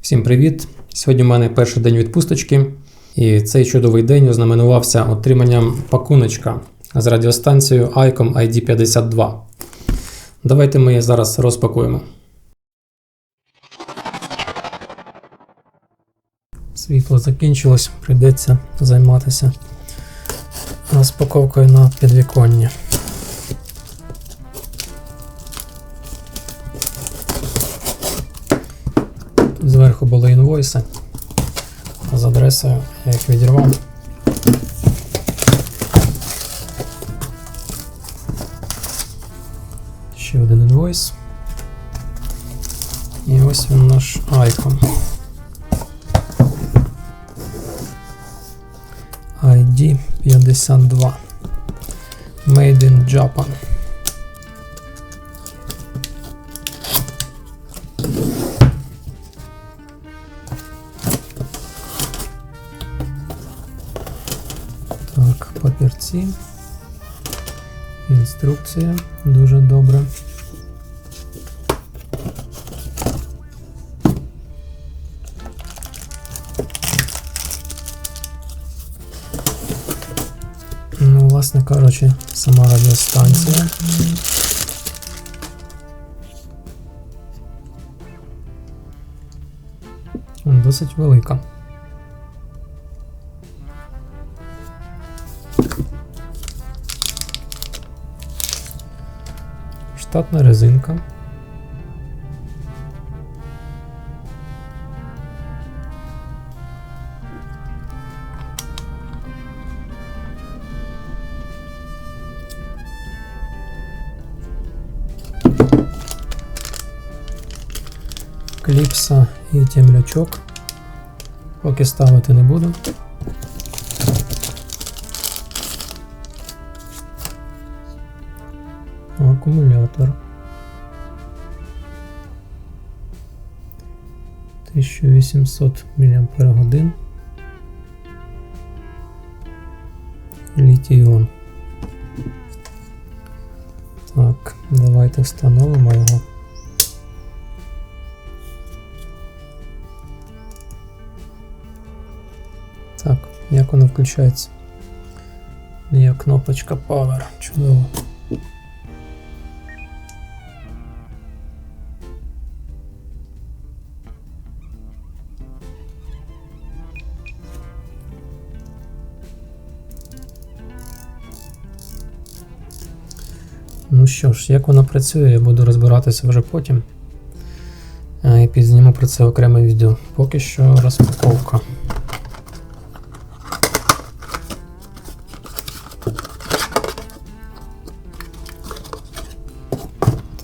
Всім привіт! Сьогодні в мене перший день відпусточки, і цей чудовий день ознаменувався отриманням пакуночка з радіостанцією ICOM ID52. Давайте ми її зараз розпакуємо. Світло закінчилось, прийдеться займатися розпаковкою на підвіконні. Зверху були інвойси з адресою, я їх відірвав. Ще один інвойс. І ось він наш айкон. ID 52. Made in Japan. Папірці. Інструкція дуже добре. Ну, власне кажучи, сама радіостанція. Досить велика. Штатна резинка. Кліпса і темлячок. Поки ставити не буду. Акумулятор. 1800 мАч. Літій-іон. Так, давайте встановимо його. Так, як воно включається? Є кнопочка Power. Чудово. Ну що ж, як воно працює, я буду розбиратися вже потім. Е, І підзніму про це окреме відео. Поки що розпаковка.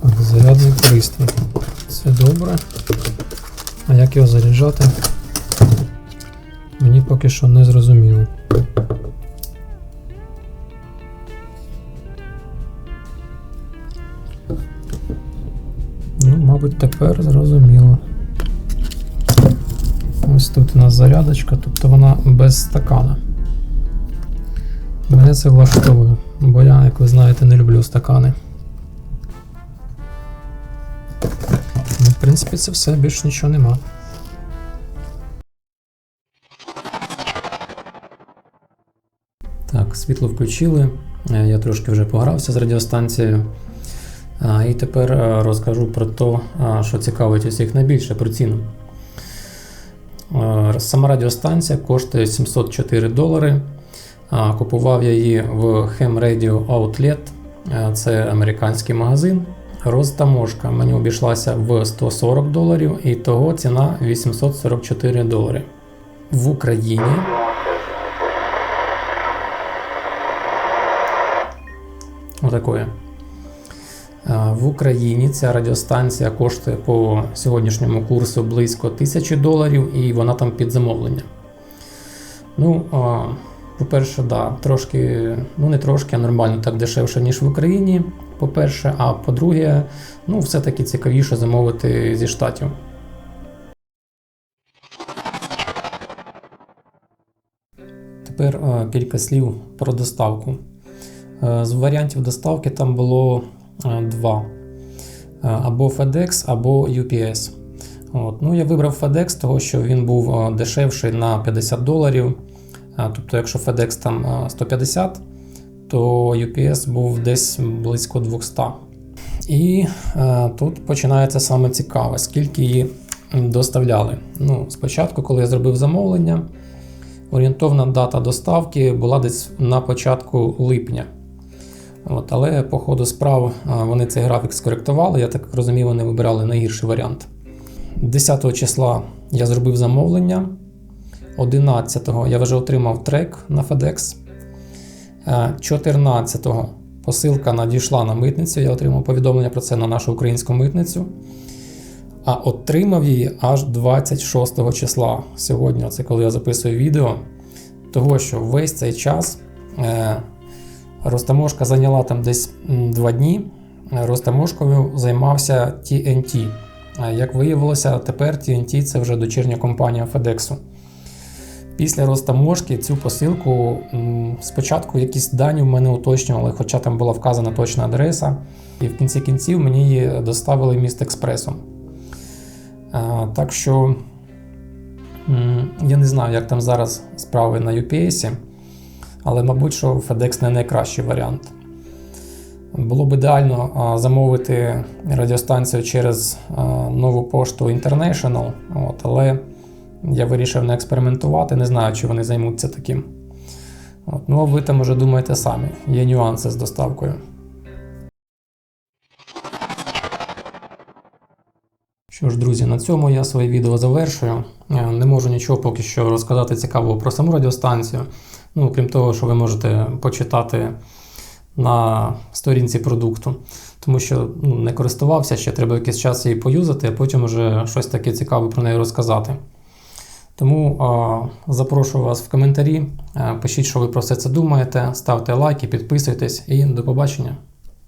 Так, зарядний пристрій. Це добре. А як його заряджати? Мені поки що не зрозуміло. Мабуть, тепер зрозуміло. Ось тут у нас зарядочка, тобто вона без стакана. Мене це влаштовує, бо я, як ви знаєте, не люблю стакани. Ну, в принципі, це все, більш нічого нема. Так, світло включили. Е, Я трошки вже погрався з радіостанцією. І тепер е, розкажу про те, що цікавить усіх найбільше про ціну. Е, Сама радіостанція коштує 704 долари. Купував я її в Ham Radio Outlet. Е, Це американський магазин. Розтаможка мені обійшлася в 140 доларів, і того ціна 844 долари. В Україні отакої. В Україні ця радіостанція коштує по сьогоднішньому курсу близько 1000 доларів, і вона там під замовлення. Ну, по-перше, да, трошки, ну не трошки, а нормально так дешевше, ніж в Україні. По-перше, а по-друге, ну, все-таки цікавіше замовити зі штатів. Тепер кілька слів про доставку. Е, З варіантів доставки там було два: Е, або FedEx, або UPS. От. Ну, я вибрав FedEx, того що він був е, дешевший на 50 доларів. Е, Тобто, якщо FedEx там е, 150, то UPS був десь близько 200. І е, тут починається саме цікаве, скільки її доставляли. Ну, спочатку, коли я зробив замовлення, орієнтовна дата доставки була десь на початку липня. От, але по ходу справ вони цей графік скоректували. Я так розумію, вони вибирали найгірший варіант. 10 числа я зробив замовлення. 11-го я вже отримав трек на FedEx. Е, 14-го посилка надійшла на митницю. Я отримав повідомлення про це на нашу українську митницю. А отримав її аж 26 числа. Сьогодні, це коли я записую відео. Того, що весь цей час Ростаможка зайняла там десь 2 дні. Ростаможкою займався TNT. Як виявилося, тепер TNT це вже дочірня компанія FedEx. Після розтаможки цю посилку спочатку якісь дані в мене уточнювали, хоча там була вказана точна адреса. І в кінці кінців мені її доставили міст експресом. Так що я не знаю, як там зараз справи на UPS, але, мабуть, що FedEx не найкращий варіант. Було б ідеально замовити радіостанцію через нову пошту International, от, але я вирішив не експериментувати, не знаю, чи вони займуться таким. От, ну, а ви там уже думаєте самі, є нюанси з доставкою. Що ж, друзі, на цьому я своє відео завершую. Е, Не можу нічого поки що розказати цікавого про саму радіостанцію. Ну, крім того, що ви можете почитати на сторінці продукту, тому що ну, не користувався, ще треба якийсь час її поюзати, а потім вже щось таке цікаве про неї розказати. Тому а, запрошую вас в коментарі, а, пишіть, що ви про все це думаєте, ставте лайки, підписуйтесь і до побачення.